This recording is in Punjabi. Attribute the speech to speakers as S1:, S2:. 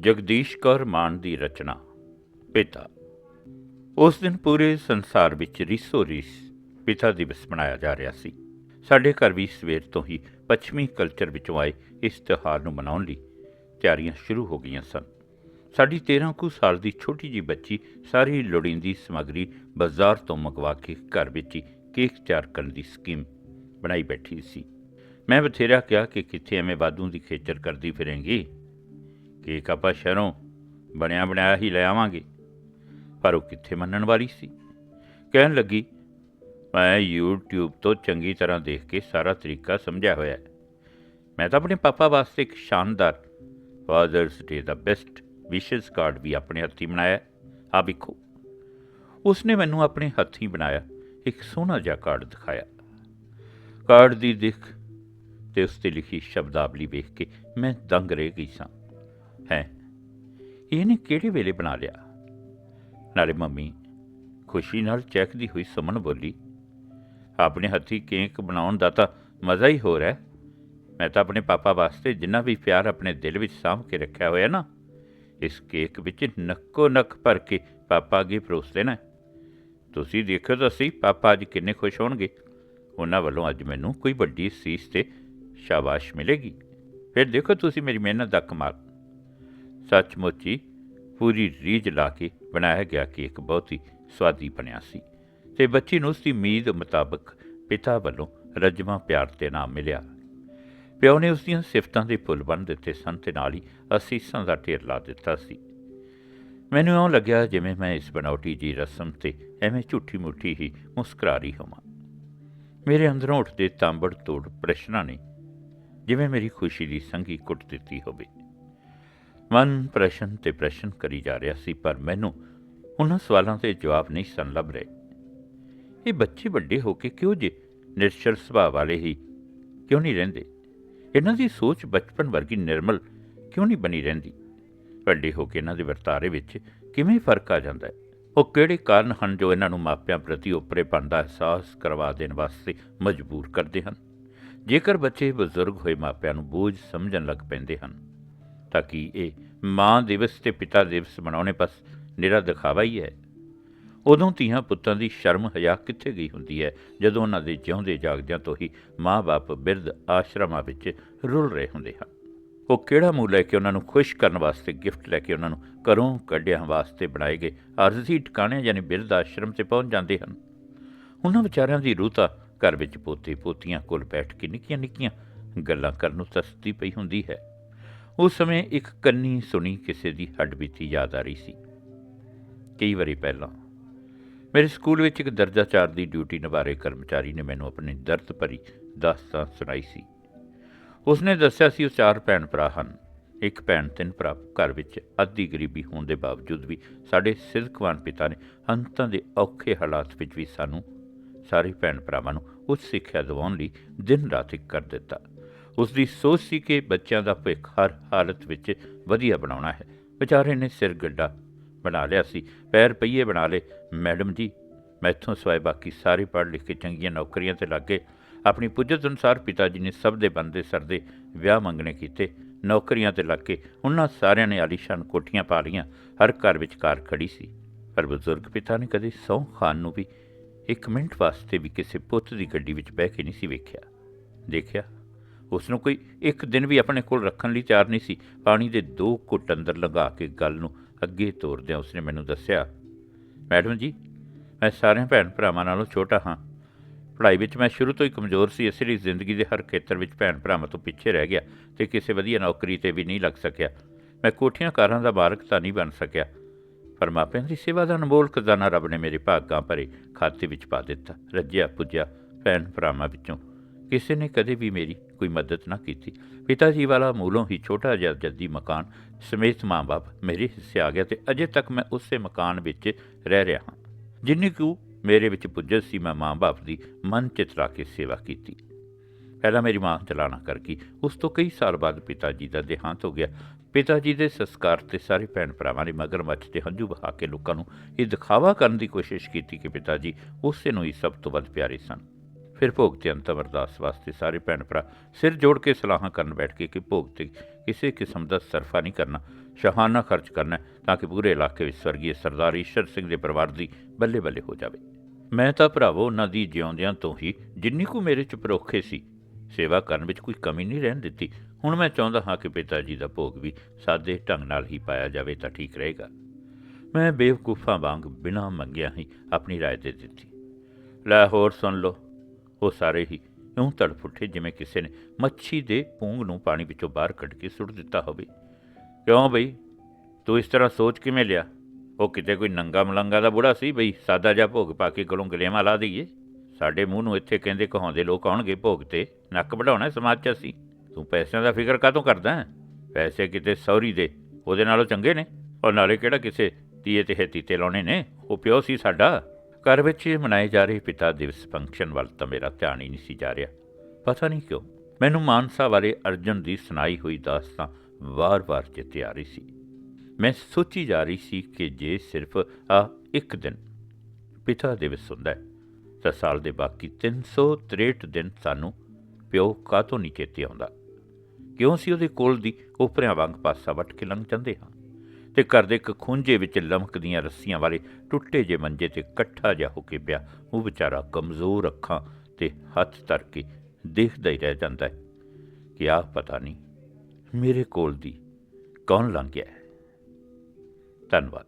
S1: ਜਗਦੀਸ਼ ਕੌਰ ਮਾਨ ਦੀ ਰਚਨਾ। ਪਿਤਾ। ਉਸ ਦਿਨ ਪੂਰੇ ਸੰਸਾਰ ਵਿੱਚ ਰੀਸੋ ਰੀਸ ਪਿਤਾ ਦਿਵਸ ਮਨਾਇਆ ਜਾ ਰਿਹਾ ਸੀ। ਸਾਡੇ ਘਰ ਵੀ ਸਵੇਰ ਤੋਂ ਹੀ ਪੱਛਮੀ ਕਲਚਰ ਵਿੱਚੋਂ ਆਏ ਇਸ ਤਿਉਹਾਰ ਨੂੰ ਮਨਾਉਣ ਲਈ ਤਿਆਰੀਆਂ ਸ਼ੁਰੂ ਹੋ ਗਈਆਂ ਸਨ। ਸਾਡੀ 13 ਕੁ ਸਾਲ ਦੀ ਛੋਟੀ ਜੀ ਬੱਚੀ ਸਾਰੀ ਲੋੜੀਂਦੀ ਸਮੱਗਰੀ ਬਾਜ਼ਾਰ ਤੋਂ ਮੰਗਵਾ ਕੇ ਘਰ ਵਿੱਚ ਹੀ ਕੇਕ ਤਿਆਰ ਕਰਨ ਦੀ ਸਕੀਮ ਬਣਾਈ ਬੈਠੀ ਸੀ। ਮੈਂ ਬਥੇਰਾ ਕਿਹਾ ਕਿ ਕਿੱਥੇ ਐਵੇਂ ਵਾਧੂ ਦੀ ਖੇਚਰ ਕਰਦੀ ਫਿਰੇਂਗੀ? ਕੇਕ ਆਪਾਂ ਸ਼ਹਿਰੋਂ ਬਣਿਆ ਬਣਾਇਆ ਹੀ ਲੈ ਆਵਾਂਗੇ। ਪਰ ਉਹ ਕਿੱਥੇ ਮੰਨਣ ਵਾਲੀ ਸੀ? ਕਹਿਣ ਲੱਗੀ, ਮੈਂ YouTube ਤੋਂ ਚੰਗੀ ਤਰ੍ਹਾਂ ਦੇਖ ਕੇ ਸਾਰਾ ਤਰੀਕਾ ਸਮਝਿਆ ਹੋਇਆ ਹੈ। ਮੈਂ ਤਾਂ ਆਪਣੇ ਪਾਪਾ ਵਾਸਤੇ ਇੱਕ ਸ਼ਾਨਦਾਰ ਫਾਦਰਸ ਡੇ ਦਾ ਬੈਸਟ ਵਿਸ਼ੇਸ ਕਾਰਡ ਵੀ ਆਪਣੇ ਹੱਥੀਂ ਬਣਾਇਆ ਹੈ। ਆਹ ਵੇਖੋ। ਉਸਨੇ ਮੈਨੂੰ ਆਪਣੇ ਹੱਥੀਂ ਬਣਾਇਆ ਇੱਕ ਸੋਹਣਾ ਜਿਹਾ ਕਾਰਡ ਦਿਖਾਇਆ। ਕਾਰਡ ਦੀ ਦਿੱਖ ਤੇ ਉਸ ਤੇ ਲਿਖੀ ਸ਼ਬਦਾਵਲੀ ਵੇਖ ਕੇ ਮੈਂ ਦੰਗ ਰਹਿ ਗਈ ਸਾਂ। ਹੈ। ਇਹਨੇ ਕਿਹੜੇ ਵੇਲੇ ਬਣਾ ਲਿਆ? ਨਾਲੇ ਮੰਮੀ, ਖੁਸ਼ੀ ਨਾਲ ਚੈੱਕਦੀ ਹੋਈ ਸੁਮਨ ਬੋਲੀ, ਆਪਣੇ ਹੱਥੀ ਕੇਕ ਬਣਾਉਣ ਦਾ ਤਾਂ ਮਜ਼ਾ ਹੀ ਹੋਰ ਹੈ। ਮੈਂ ਤਾਂ ਆਪਣੇ ਪਾਪਾ ਵਾਸਤੇ ਜਿੰਨਾ ਵੀ ਪਿਆਰ ਆਪਣੇ ਦਿਲ ਵਿੱਚ ਸਾਂਭ ਕੇ ਰੱਖਿਆ ਹੋਇਆ ਨਾ, ਇਸ ਕੇਕ ਵਿੱਚ ਨੱਕੋ ਨੱਕ ਭਰ ਕੇ ਪਾਪਾ ਅੱਗੇ ਪਰੋਸ ਦੇਣਾ ਤੁਸੀਂ ਦੇਖੋ ਤਾਂ ਸਹੀ, ਪਾਪਾ ਅੱਜ ਕਿੰਨੇ ਖੁਸ਼ ਹੋਣਗੇ। ਉਹਨਾਂ ਵੱਲੋਂ ਅੱਜ ਮੈਨੂੰ ਕੋਈ ਵੱਡੀ ਸੀਸ ਤੇ ਸ਼ਾਬਾਸ਼ ਮਿਲੇਗੀ। ਫਿਰ ਦੇਖੋ ਤੁਸੀਂ ਮੇਰੀ ਮਿਹਨਤ ਦਾ ਕਮਾਲ। ਸੱਚਮੁੱਚ ਹੀ ਪੂਰੀ ਰੀਝ ਲਾ ਕੇ ਬਣਾਇਆ ਗਿਆ ਕੇਕ ਬਹੁਤ ਹੀ ਸਵਾਦੀ ਬਣਿਆ ਸੀ ਤੇ ਬੱਚੀ ਨੂੰ ਉਸ ਦੀ ਉਮੀਦ ਮੁਤਾਬਕ ਪਿਤਾ ਵੱਲੋਂ ਰਜਮਾ ਪਿਆਰ ਤੇ ਨਾਮ ਮਿਲਿਆ। ਪਿਓ ਨੇ ਉਸ ਦੀਆਂ ਸਿਫਤਾਂ ਦੇ ਫੁੱਲ ਬੰਨ ਦਿੱਤੇ ਸਨ ਤੇ ਨਾਲ ਹੀ ਅਸੀਸਾਂ ਦਾ ਢੇਰ ਲਾ ਦਿੱਤਾ ਸੀ। ਮੈਨੂੰ ਇਉਂ ਲੱਗਿਆ ਜਿਵੇਂ ਮੈਂ ਇਸ ਬਨੌਟੀ ਜੀ ਰਸਮ ਤੇ ਐਵੇਂ ਝੂਠੀ ਮੁੱਠੀ ਹੀ ਮੁਸਕਰਾ ਰਹੀ ਹੋਵਾਂ। ਮੇਰੇ ਅੰਦਰੋਂ ਉੱਠਦੇ ਤਾਂਬੜ ਤੋੜ ਪ੍ਰਸ਼ਨਾਂ ਨੇ ਜਿਵੇਂ ਮੇਰੀ ਖੁਸ਼ੀ ਦੀ ਸੰਗੀ ਕੁੱਟ ਦਿੱਤੀ ਹੋਵੇ। ਮਨ ਪ੍ਰਸ਼ਨ ਤੇ ਪ੍ਰਸ਼ਨ ਕਰੀ ਜਾ ਰਿਹਾ ਸੀ, ਪਰ ਮੈਨੂੰ ਉਹਨਾਂ ਸਵਾਲਾਂ ਦੇ ਜਵਾਬ ਨਹੀਂ ਸਨ ਲੱਭ ਰਹੇ। ਇਹ ਬੱਚੇ ਵੱਡੇ ਹੋ ਕੇ ਕਿਉਂ ਜੇ ਨਿਰਛਲ ਸੁਭਾਅ ਵਾਲੇ ਹੀ ਕਿਉਂ ਨਹੀਂ ਰਹਿੰਦੇ? ਇਹਨਾਂ ਦੀ ਸੋਚ ਬਚਪਨ ਵਰਗੀ ਨਿਰਮਲ ਕਿਉਂ ਨਹੀਂ ਬਣੀ ਰਹਿੰਦੀ? ਵੱਡੇ ਹੋ ਕੇ ਇਹਨਾਂ ਦੇ ਵਰਤਾਰੇ ਵਿੱਚ ਕਿਵੇਂ ਫ਼ਰਕ ਆ ਜਾਂਦਾ ਹੈ? ਉਹ ਕਿਹੜੇ ਕਾਰਨ ਹਨ ਜੋ ਇਹਨਾਂ ਨੂੰ ਮਾਪਿਆਂ ਪ੍ਰਤੀ ਉਪਰੇਪਣ ਦਾ ਅਹਿਸਾਸ ਕਰਵਾ ਦੇਣ ਵਾਸਤੇ ਮਜਬੂਰ ਕਰਦੇ ਹਨ? ਜੇਕਰ ਬੱਚੇ ਬਜ਼ੁਰਗ ਹੋਏ ਮਾਪਿਆਂ ਨੂੰ ਬੋਝ ਸਮਝਣ ਲੱਗ ਪੈਂਦੇ ਹਨ ਤਾਂ ਕਿ ਇਹ ਮਾਂ ਦਿਵਸ ਤੇ ਪਿਤਾ ਦਿਵਸ ਮਨਾਉਣੇ ਬਸ ਨਿਰਾ ਦਿਖਾਵਾ ਹੀ ਹੈ। ਉਦੋਂ ਧੀਆਂ ਪੁੱਤਾਂ ਦੀ ਸ਼ਰਮ ਹਯਾ ਕਿੱਥੇ ਗਈ ਹੁੰਦੀ ਹੈ, ਜਦੋਂ ਉਹਨਾਂ ਦੇ ਜਿਉਂਦੇ ਜਾਗਦਿਆਂ ਤੋਂ ਹੀ ਮਾਂ-ਬਾਪ ਬਿਰਧ ਆਸ਼ਰਮਾਂ ਵਿੱਚ ਰੁਲ ਰਹੇ ਹੁੰਦੇ ਹਨ। ਉਹ ਕਿਹੜਾ ਮੂੰਹ ਲੈ ਕੇ ਉਹਨਾਂ ਨੂੰ ਖੁਸ਼ ਕਰਨ ਵਾਸਤੇ ਗਿਫਟ ਲੈ ਕੇ ਉਹਨਾਂ ਨੂੰ ਘਰੋਂ ਕੱਢਿਆਂ ਵਾਸਤੇ ਬਣਾਏ ਗਏ ਅਰਜ਼ੀ ਟਿਕਾਣੇ ਯਾਨੀ ਬਿਰਧ ਆਸ਼ਰਮ ਤੇ ਪਹੁੰਚ ਜਾਂਦੇ ਹਨ। ਉਹਨਾਂ ਵਿਚਾਰਿਆਂ ਦੀ ਰੂਹ ਤਾਂ ਘਰ ਵਿੱਚ ਪੋਤੇ ਪੋਤੀਆਂ ਕੋਲ ਬੈਠ ਕੇ ਨਿੱਕੀਆਂ ਨਿੱਕੀਆਂ ਗੱਲਾਂ ਕਰਨ ਨੂੰ ਤਸਦੀ ਪਈ ਹੁੰਦੀ ਹੈ। ਉਸ ਸਮੇਂ ਇੱਕ ਕੰਨੀ ਸੁਣੀ ਕਿਸੇ ਦੀ ਹੱਡ ਬੀਤੀ ਯਾਦ ਆ ਰਹੀ ਸੀ। ਕਈ ਵਾਰੀ ਪਹਿਲਾਂ ਮੇਰੇ ਸਕੂਲ ਵਿੱਚ ਇੱਕ ਦਰਜਾ ਚਾਰ ਦੀ ਡਿਊਟੀ ਨਿਭਾ ਰਹੇ ਕਰਮਚਾਰੀ ਨੇ ਮੈਨੂੰ ਆਪਣੀ ਦਰਦ ਭਰੀ ਦਾਸਤਾਨ ਸੁਣਾਈ ਸੀ। ਉਸਨੇ ਦੱਸਿਆ ਸੀ ਉਹ ਚਾਰ ਭੈਣ ਭਰਾ ਹਨ। ਇੱਕ ਭੈਣ ਤਿੰਨ ਭਰਾ ਘਰ ਵਿੱਚ ਅੱਧੀ ਗਰੀਬੀ ਹੋਣ ਦੇ ਬਾਵਜੂਦ ਵੀ ਸਾਡੇ ਸਿੱਧਕਵਾਨ ਪਿਤਾ ਨੇ ਅੰਤਾਂ ਦੇ ਔਖੇ ਹਾਲਾਤ ਵਿੱਚ ਵੀ ਸਾਨੂੰ ਸਾਰੇ ਭੈਣ ਭਰਾਵਾਂ ਨੂੰ ਉੱਚ ਸਿੱਖਿਆ ਦਿਵਾਉਣ ਲਈ ਦਿਨ ਰਾਤ ਇੱਕ ਕਰ ਦਿੱਤਾ। ਉਸ ਦੀ ਸੋਚ ਸੀ ਕਿ ਬੱਚਿਆਂ ਦਾ ਭਵਿੱਖ ਹਰ ਹਾਲਤ ਵਿੱਚ ਵਧੀਆ ਬਣਾਉਣਾ ਹੈ। ਵਿਚਾਰੇ ਨੇ ਸਿਰ ਗੱਡਾ ਬਣਾ ਲਿਆ ਸੀ, ਪੈਰ ਪਈਏ ਬਣਾ ਲਏ। ਮੈਡਮ ਜੀ ਮੈਥੋਂ ਸਵਾਏ ਬਾਕੀ ਸਾਰੇ ਪੜ੍ਹ ਲਿਖ ਕੇ ਚੰਗੀਆਂ ਨੌਕਰੀਆਂ ਤੇ ਲੱਗੇ ਆਪਣੀ ਪੁੱਜਤ ਅਨੁਸਾਰ ਪਿਤਾ ਜੀ ਨੇ ਸਭ ਦੇ ਬੰਦੇ ਸਰਦੇ ਵਿਆਹ ਮੰਗਣੇ ਕੀਤੇ। ਨੌਕਰੀਆਂ ਤੇ ਲੱਗ ਕੇ ਉਹਨਾਂ ਸਾਰਿਆਂ ਨੇ ਆਲੀਸ਼ਾਨ ਕੋਠੀਆਂ ਪਾ ਲਈਆਂ। ਹਰ ਘਰ ਵਿੱਚ ਕਾਰ ਖੜੀ ਸੀ। ਪਰ ਬਜ਼ੁਰਗ ਪਿਤਾ ਨੇ ਕਦੇ ਸਹੁੰ ਖਾਨ ਨੂੰ ਵੀ ਇੱਕ ਮਿੰਟ ਵਾਸਤੇ ਵੀ ਕਿਸੇ ਪੁੱਤ ਦੀ ਗੱਡੀ ਵਿੱਚ ਬਹਿ ਕੇ ਨਹੀਂ ਸੀ ਵੇਖਿਆ। ਦੇਖਿਆ ਉਸ ਨੂੰ ਕੋਈ ਇੱਕ ਦਿਨ ਵੀ ਆਪਣੇ ਕੋਲ ਰੱਖਣ ਲਈ ਤਿਆਰ ਨਹੀਂ ਸੀ। ਪਾਣੀ ਦੇ ਦੋ ਘੁੱਟ ਅੰਦਰ ਲੰਘਾ ਕੇ ਗੱਲ ਨੂੰ ਅੱਗੇ ਤੋਰਦਿਆਂ ਉਸਨੇ ਮੈਨੂੰ ਦੱਸਿਆ, ਮੈਡਮ ਜੀ, ਮੈਂ ਸਾਰਿਆਂ ਭੈਣ ਭਰਾਵਾਂ ਨਾਲੋਂ ਛੋਟਾ ਹਾਂ। ਪੜ੍ਹਾਈ ਵਿੱਚ ਮੈਂ ਸ਼ੁਰੂ ਤੋਂ ਹੀ ਕਮਜ਼ੋਰ ਸੀ, ਇਸ ਲਈ ਜ਼ਿੰਦਗੀ ਦੇ ਹਰ ਖੇਤਰ ਵਿੱਚ ਭੈਣ ਭਰਾਵਾਂ ਤੋਂ ਪਿੱਛੇ ਰਹਿ ਗਿਆ ਤੇ ਕਿਸੇ ਵਧੀਆ ਨੌਕਰੀ ਤੇ ਵੀ ਨਹੀਂ ਲੱਗ ਸਕਿਆ। ਮੈਂ ਕੋਠੀਆਂ ਕਾਰਾਂ ਦਾ ਮਾਲਕ ਤਾਂ ਨਹੀਂ ਬਣ ਸਕਿਆ, ਪਰ ਮਾਪਿਆਂ ਦੀ ਸੇਵਾ ਦਾ ਅਨਮੋਲ ਖਜ਼ਾਨਾ ਰੱਬ ਨੇ ਮੇਰੇ ਭਾਗਾਂ ਭਰੇ ਖਾਤੇ ਵਿੱਚ ਪਾ ਦਿੱਤਾ ਰੱਜਿਆ ਪੁੱਜਿਆ ਭੈਣ ਭਰਾਵਾਂ ਵਿੱਚੋਂ। ਕਿਸੇ ਨੇ ਕਦੇ ਵੀ ਮੇਰੀ ਕੋਈ ਮਦਦ ਨਾ ਕੀਤੀ। ਪਿਤਾ ਜੀ ਵਾਲਾ ਮੂਲੋਂ ਹੀ ਛੋਟਾ ਜਿਹਾ ਜੱਦੀ ਮਕਾਨ ਸਮੇਤ ਮਾਂ-ਬਾਪ ਮੇਰੇ ਹਿੱਸੇ ਆ ਗਿਆ ਤੇ ਅਜੇ ਤੱਕ ਮੈਂ ਉਸੇ ਮਕਾਨ ਵਿੱਚ ਰਹਿ ਰਿਹਾ ਹਾਂ। ਜਿੰਨੀ ਕੁ ਮੇਰੇ ਵਿੱਚ ਪੁੱਜਤ ਸੀ, ਮੈਂ ਮਾਂ-ਬਾਪ ਦੀ ਮਨ ਚਿਤਰਾ ਕੇ ਸੇਵਾ ਕੀਤੀ। ਪਹਿਲਾਂ ਮੇਰੀ ਮਾਂ ਚਲਾਣਾ ਕਰ ਗਈ। ਉਸ ਤੋਂ ਕਈ ਸਾਲ ਬਾਅਦ ਪਿਤਾ ਜੀ ਦਾ ਦੇਹਾਂਤ ਹੋ ਗਿਆ। ਪਿਤਾ ਜੀ ਦੇ ਸੰਸਕਾਰ ਤੇ ਸਾਰੇ ਭੈਣ ਭਰਾਵਾਂ ਨੇ ਮਗਰਮੱਛ ਤੇ ਹੰਝੂ ਬਹਾ ਕੇ ਲੋਕਾਂ ਨੂੰ ਇਹ ਦਿਖਾਵਾ ਕਰਨ ਦੀ ਕੋਸ਼ਿਸ਼ ਕੀਤੀ ਕਿ ਪਿਤਾ ਜੀ ਉਸੇ ਨੂੰ ਹੀ ਸਭ ਤੋਂ ਵੱਧ ਪਿਆਰੇ ਸਨ। ਫਿਰ ਭੋਗ ਤੇ ਅੰਤਮ ਅਰਦਾਸ ਵਾਸਤੇ ਸਾਰੇ ਭੈਣ ਭਰਾ ਸਿਰ ਜੋੜ ਕੇ ਸਲਾਹਾਂ ਕਰਨ ਬੈਠ ਕੇ ਕਿ ਭੋਗ ਤੇ ਕਿਸੇ ਕਿਸਮ ਦਾ ਸਰਫਾ ਨਹੀਂ ਕਰਨਾ ਸ਼ਹਾਨਾ ਖਰਚ ਕਰਨਾ ਹੈ ਤਾਂ ਕਿ ਪੂਰੇ ਇਲਾਕੇ ਵਿੱਚ ਸਵਰਗੀ ਸਰਦਾਰ ਈਸ਼ਰ ਸਿੰਘ ਦੇ ਪਰਿਵਾਰ ਦੀ ਬੱਲੇ ਬੱਲੇ ਹੋ ਜਾਵੇ ਮੈਂ ਤਾਂ ਭਰਾਵੋ ਉਹਨਾਂ ਦੀ ਜਿਉਂਦਿਆਂ ਤੋਂ ਹੀ ਜਿੰਨੀ ਕੁ ਮੇਰੇ ਚ ਪਰੋਖੇ ਸੀ ਸੇਵਾ ਕਰਨ ਵਿੱਚ ਕੋਈ ਕਮੀ ਨਹੀਂ ਰਹਿਣ ਦਿੱਤੀ ਹੁਣ ਮੈਂ ਚਾਹੁੰਦਾ ਹਾਂ ਕਿ ਪਿਤਾ ਜੀ ਦਾ ਭੋਗ ਵੀ ਸਾਦੇ ਢੰਗ ਨਾਲ ਹੀ ਪਾਇਆ ਜਾਵੇ ਤਾਂ ਠੀਕ ਰਹੇਗਾ ਮੈਂ ਬੇਵਕੂਫਾਂ ਵਾਂਗ ਬਿਨਾਂ ਮੰਗਿਆ ਹੀ ਆਪਣੀ رائے ਦੇ ਦਿੱਤੀ ਲੈ ਹੋਰ ਸੁਣ ਲਓ ਉਹ ਸਾਰੇ ਹੀ ਇਉਂ ਤੜਫ ਉੱਠੇ ਜਿਵੇਂ ਕਿਸੇ ਨੇ ਮੱਛੀ ਦੇ ਪੂੰਗ ਨੂੰ ਪਾਣੀ ਵਿੱਚੋਂ ਬਾਹਰ ਕੱਢ ਕੇ ਸੁੱਟ ਦਿੱਤਾ ਹੋਵੇ। ਕਿਉਂ ਬਈ? ਤੂੰ ਇਸ ਤਰ੍ਹਾਂ ਸੋਚ ਕਿਵੇਂ ਲਿਆ? ਉਹ ਕਿਤੇ ਕੋਈ ਨੰਗਾ ਮਲੰਗਾ ਦਾ ਬੁੜਾ ਸੀ ਬਈ, ਸਾਦਾ ਜਿਹਾ ਭੋਗ ਪਾ ਕੇ ਗਲੋਂ ਗਲੇਵਾਂ ਲਾ ਦਈਏ। ਸਾਡੇ ਮੂੰਹ ਨੂੰ ਇੱਥੇ ਕਹਿੰਦੇ ਕਹਾਉਂਦੇ ਲੋਕ ਆਉਣਗੇ ਭੋਗ ਤੇ, ਨੱਕ ਵਢਾਉਣਾ ਸਮਾਜ 'ਚ ਅਸੀਂ। ਤੂੰ ਪੈਸਿਆਂ ਦਾ ਫਿਕਰ ਕਾਹਤੋਂ ਕਰਦਾ ਹੈ? ਪੈਸੇ ਕਿਤੇ ਸੌਰੀ ਦੇ, ਉਹਦੇ ਨਾਲੋਂ ਚੰਗੇ ਨੇ। ਔਰ ਨਾਲੇ ਕਿਹੜਾ ਕਿਸੇ ਤੀਏ ਤੇ ਤੀਤੇ ਲਾਉਣੇ ਨੇ? ਉਹ ਪਿਓ ਸੀ ਸਾਡਾ। ਘਰ ਵਿੱਚ ਮਨਾਏ ਜਾ ਰਹੇ ਪਿਤਾ ਦਿਵਸ ਫੰਕਸ਼ਨ ਵੱਲ ਤਾਂ ਮੇਰਾ ਧਿਆਨ ਹੀ ਨਹੀਂ ਸੀ ਜਾ ਰਿਹਾ। ਪਤਾ ਨਹੀਂ ਕਿਉਂ, ਮੈਨੂੰ ਮਾਨਸਾ ਬਾਰੇ ਅਰਜਨ ਦੀ ਸੁਣਾਈ ਹੋਈ ਦਾਸਤਾਂ ਵਾਰ-ਵਾਰ ਚਿੱਤੇ ਆ ਰਹੀ ਸੀ। ਮੈਂ ਸੋਚੀ ਜਾ ਰਹੀ ਸੀ ਕਿ ਜੇ ਸਿਰਫ ਆ ਇੱਕ ਦਿਨ ਪਿਤਾ ਦਿਵਸ ਹੁੰਦਾ ਹੈ, ਤਾਂ ਸਾਲ ਦੇ ਬਾਕੀ 363 ਦਿਨ ਸਾਨੂੰ ਪਿਓ ਕਾਹਤੋਂ ਨਹੀਂ ਚੇਤੇ ਆਉਂਦਾ? ਕਿਉਂ ਸੀ ਉਹਦੇ ਕੋਲ ਦੀ ਉਪਰਿਆਂ ਵਾਂਗ ਪਾਸਾ ਵੱਟ ਕੇ ਲੰਘ ਜਾਂਦੇ ਹਾਂ? ਤੇ ਘਰ ਦੇ ਇੱਕ ਖੁੰਝੇ ਵਿੱਚ ਲਮਕਦੀਆਂ ਰੱਸੀਆਂ ਵਾਲੇ ਟੁੱਟੇ ਜੇ ਮੰਜੇ ਤੇ ਇਕੱਠਾ ਜਿਹਾ ਹੋ ਕੇ ਪਿਆ। ਉਹ ਵਿਚਾਰਾ ਕਮਜ਼ੋਰ ਅੱਖਾਂ ਤੇ ਹੱਥ ਧਰ ਕੇ ਦੇਖਦਾ ਹੀ ਰਹਿ ਜਾਂਦਾ ਹੈ ਕਿ ਆਹ ਪਤਾ ਨਹੀਂ ਮੇਰੇ ਕੋਲ ਦੀ ਕੌਣ ਲੰਘ ਗਿਆ ਧੰਨਵਾਦ।